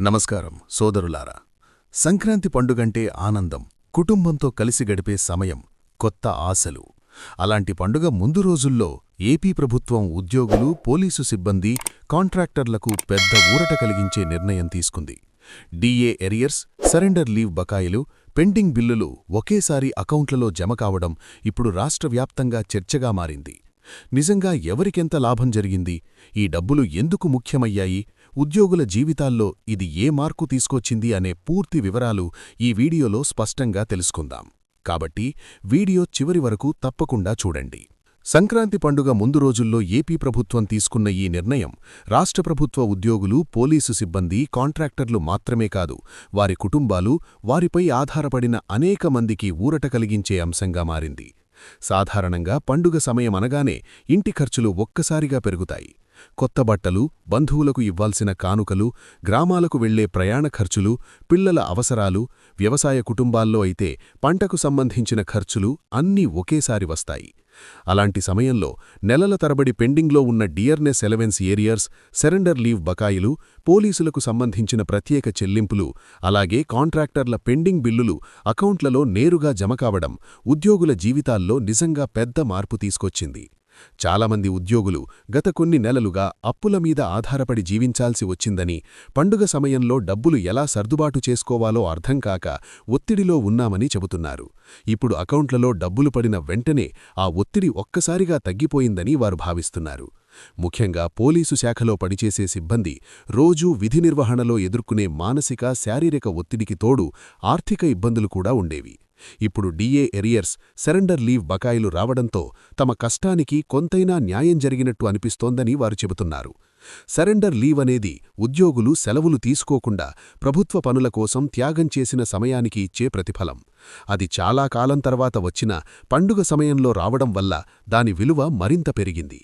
నమస్కారం సోదరులారా. సంక్రాంతి పండుగంటే ఆనందం కుటుంబంతో కలిసి గడిపే సమయం కొత్త ఆశలు. అలాంటి పండుగ ముందు రోజుల్లో ఏపీ ప్రభుత్వం ఉద్యోగులు పోలీసు సిబ్బంది కాంట్రాక్టర్లకు పెద్ద ఊరట కలిగించే నిర్ణయం తీసుకుంది. డీఏ ఎరియర్స్ సరెండర్ లీవ్ బకాయిలు పెండింగ్ బిల్లులు ఒకేసారి అకౌంట్లలో జమ కావడం ఇప్పుడు రాష్ట్ర వ్యాప్తంగా చర్చగా మారింది. నిజంగా ఎవరికెంత లాభం జరిగింది? ఈ డబ్బులు ఎందుకు ముఖ్యమయ్యాయి? ఉద్యోగుల జీవితాల్లో ఇది ఏ మార్కు తీసుకొచ్చింది అనే పూర్తి వివరాలు ఈ వీడియోలో స్పష్టంగా తెలుసుకుందాం. కాబట్టి వీడియో చివరి వరకు తప్పకుండా చూడండి. సంక్రాంతి పండుగ ముందు రోజుల్లో ఏపీ ప్రభుత్వం తీసుకున్న ఈ నిర్ణయం రాష్ట్ర ప్రభుత్వ ఉద్యోగులు పోలీసు సిబ్బంది కాంట్రాక్టర్లు మాత్రమే కాదు వారి కుటుంబాలు వారిపై ఆధారపడిన అనేక మందికి ఊరట కలిగించే అంశంగా మారింది. సాధారణంగా పండుగ సమయమనగానే ఇంటి ఖర్చులు ఒక్కసారిగా పెరుగుతాయి. కొత్త బట్టలు బంధువులకు ఇవ్వాల్సిన కానుకలు గ్రామాలకు వెళ్ళే ప్రయాణ ఖర్చులు పిల్లల అవసరాలు వ్యవసాయ కుటుంబాల్లో అయితే పంటకు సంబంధించిన ఖర్చులు అన్నీ ఒకేసారి వస్తాయి. అలాంటి సమయంలో నెలల తరబడి పెండింగ్లో ఉన్న dearness allowance arrears surrender leave బకాయిలు పోలీసులకు సంబంధించిన ప్రత్యేక చెల్లింపులు అలాగే కాంట్రాక్టర్ల పెండింగ్ బిల్లులు అకౌంట్లలో నేరుగా జమ కావడం ఉద్యోగుల జీవితాల్లో నిజంగా పెద్ద మార్పు తీసుకొచ్చింది. చాలామంది ఉద్యోగులు గత కొన్ని నెలలుగా అప్పుల మీద ఆధారపడి జీవించాల్సి వచ్చిందని పండుగ సమయంలో డబ్బులు ఎలా సర్దుబాటు చేసుకోవాలో అర్థంకాక ఒత్తిడిలో ఉన్నామని చెబుతున్నారు. ఇప్పుడు అకౌంట్లలో డబ్బులు పడిన వెంటనే ఆ ఒత్తిడి ఒక్కసారిగా తగ్గిపోయిందని వారు భావిస్తున్నారు. ముఖ్యంగా పోలీసు శాఖలో పనిచేసే సిబ్బంది రోజూ విధి నిర్వహణలో ఎదుర్కొనే మానసిక శారీరక ఒత్తిడికి తోడు ఆర్థిక ఇబ్బందులు కూడా ఉండేవి. ఇప్పుడు డీఏ ఎరియర్స్ సరెండర్ లీవ్ బకాయిలు రావడంతో తమ కష్టానికి కొంతైనా న్యాయం జరిగినట్టు అనిపిస్తోందని వారు చెబుతున్నారు. సరెండర్ లీవ్ అనేది ఉద్యోగులు సెలవులు తీసుకోకుండా ప్రభుత్వ పనుల కోసం త్యాగం చేసిన సమయానికి ఇచ్చే ప్రతిఫలం. అది చాలా కాలం తర్వాత వచ్చిన పండుగ సమయంలో రావడం వల్ల దాని విలువ మరింత పెరిగింది.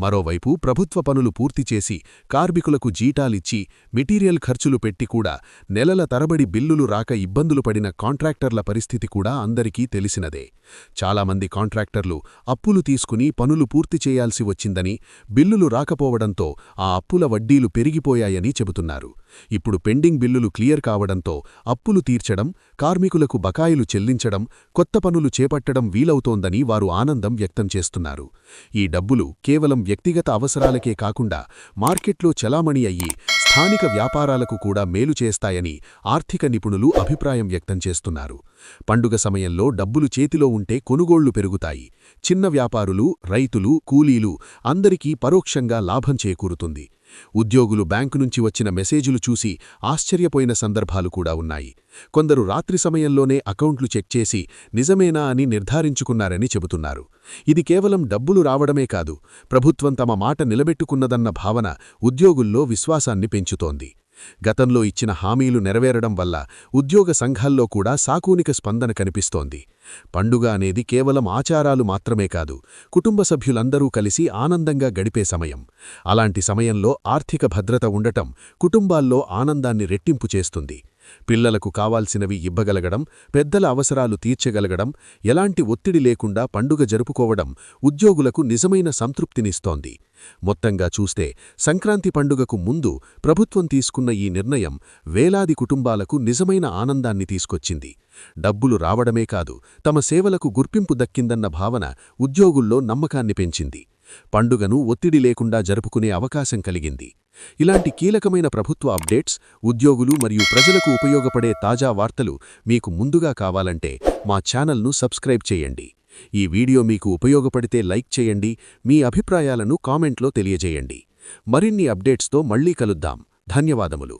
మరోవైపు ప్రభుత్వ పనులు పూర్తిచేసి కార్మికులకు జీటాలిచ్చి మెటీరియల్ ఖర్చులు పెట్టి కూడా నెలల తరబడి బిల్లులు రాక ఇబ్బందులు పడిన కాంట్రాక్టర్ల పరిస్థితి కూడా అందరికీ తెలిసినదే. చాలామంది కాంట్రాక్టర్లు అప్పులు తీసుకుని పనులు పూర్తి చేయాల్సి వచ్చిందని బిల్లులు రాకపోవడంతో ఆ అప్పుల వడ్డీలు పెరిగిపోయాయని చెబుతున్నారు. ఇప్పుడు పెండింగ్ బిల్లులు క్లియర్ కావడంతో అప్పులు తీర్చడం కార్మికులకు బకాయిలు చెల్లించడం కొత్త పనులు చేపట్టడం వీలవుతోందని వారు ఆనందం వ్యక్తం చేస్తున్నారు. ఈ డబ్బులు కేవలం వ్యక్తిగత అవసరాలకే కాకుండా మార్కెట్లో చలామణి అయ్యి స్థానిక వ్యాపారాలకు కూడా మేలు చేస్తాయని ఆర్థిక నిపుణులు అభిప్రాయం వ్యక్తం చేస్తున్నారు. పండుగ సమయంలో డబ్బులు చేతిలో ఉంటే కొనుగోళ్ళు పెరుగుతాయి. చిన్న వ్యాపారులు రైతులు కూలీలు అందరికీ పరోక్షంగా లాభం చేకూరుతుంది. ఉద్యోగులు బ్యాంకు నుంచి వచ్చిన మెసేజులు చూసి ఆశ్చర్యపోయిన సందర్భాలు కూడా ఉన్నాయి. కొందరు రాత్రి సమయంలోనే అకౌంట్లు చెక్ చేసి నిజమేనా అని నిర్ధారించుకున్నారని చెబుతున్నారు. ఇది కేవలం డబ్బులు రావడమే కాదు ప్రభుత్వం తమ మాట నిలబెట్టుకున్నదన్న భావన ఉద్యోగుల్లో విశ్వాసాన్ని పెంచుతోంది. గతంలో ఇచ్చిన హామీలు నెరవేరడం వల్ల ఉద్యోగ సంఘాల్లో కూడా సాకూనిక స్పందన కనిపిస్తోంది. పండుగ అనేది కేవలం ఆచారాలు మాత్రమే కాదు కుటుంబ సభ్యులందరూ కలిసి ఆనందంగా గడిపే సమయం. అలాంటి సమయంలో ఆర్థిక భద్రత ఉండటం కుటుంబాల్లో ఆనందాన్ని రెట్టింపు చేస్తుంది. పిల్లలకు కావాల్సినవి ఇవ్వగలగడం పెద్దల అవసరాలు తీర్చగలగడం ఎలాంటి ఒత్తిడి లేకుండా పండుగ జరుపుకోవడం ఉద్యోగులకు నిజమైన సంతృప్తినిస్తోంది. మొత్తంగా చూస్తే సంక్రాంతి పండుగకు ముందు ప్రభుత్వం తీసుకున్న ఈ నిర్ణయం వేలాది కుటుంబాలకు నిజమైన ఆనందాన్ని తీసుకొచ్చింది. డబ్బులు రావడమే కాదు తమ సేవలకు గుర్తింపు దక్కిందన్న భావన ఉద్యోగుల్లో నమ్మకాన్ని పెంచింది. పండుగను ఒత్తిడి లేకుండా జరుపుకునే అవకాశం కలిగింది. ఇలాంటి కీలకమైన ప్రభుత్వ అప్డేట్స్ ఉద్యోగులు మరియు ప్రజలకు ఉపయోగపడే తాజా వార్తలు మీకు ముందుగా కావాలంటే మా ఛానల్ను సబ్స్క్రైబ్ చేయండి. ఈ వీడియో మీకు ఉపయోగపడితే లైక్ చేయండి మీ అభిప్రాయాలను కామెంట్లో తెలియజేయండి. మరిన్ని అప్డేట్స్తో మళ్ళీ కలుద్దాం. ధన్యవాదములు.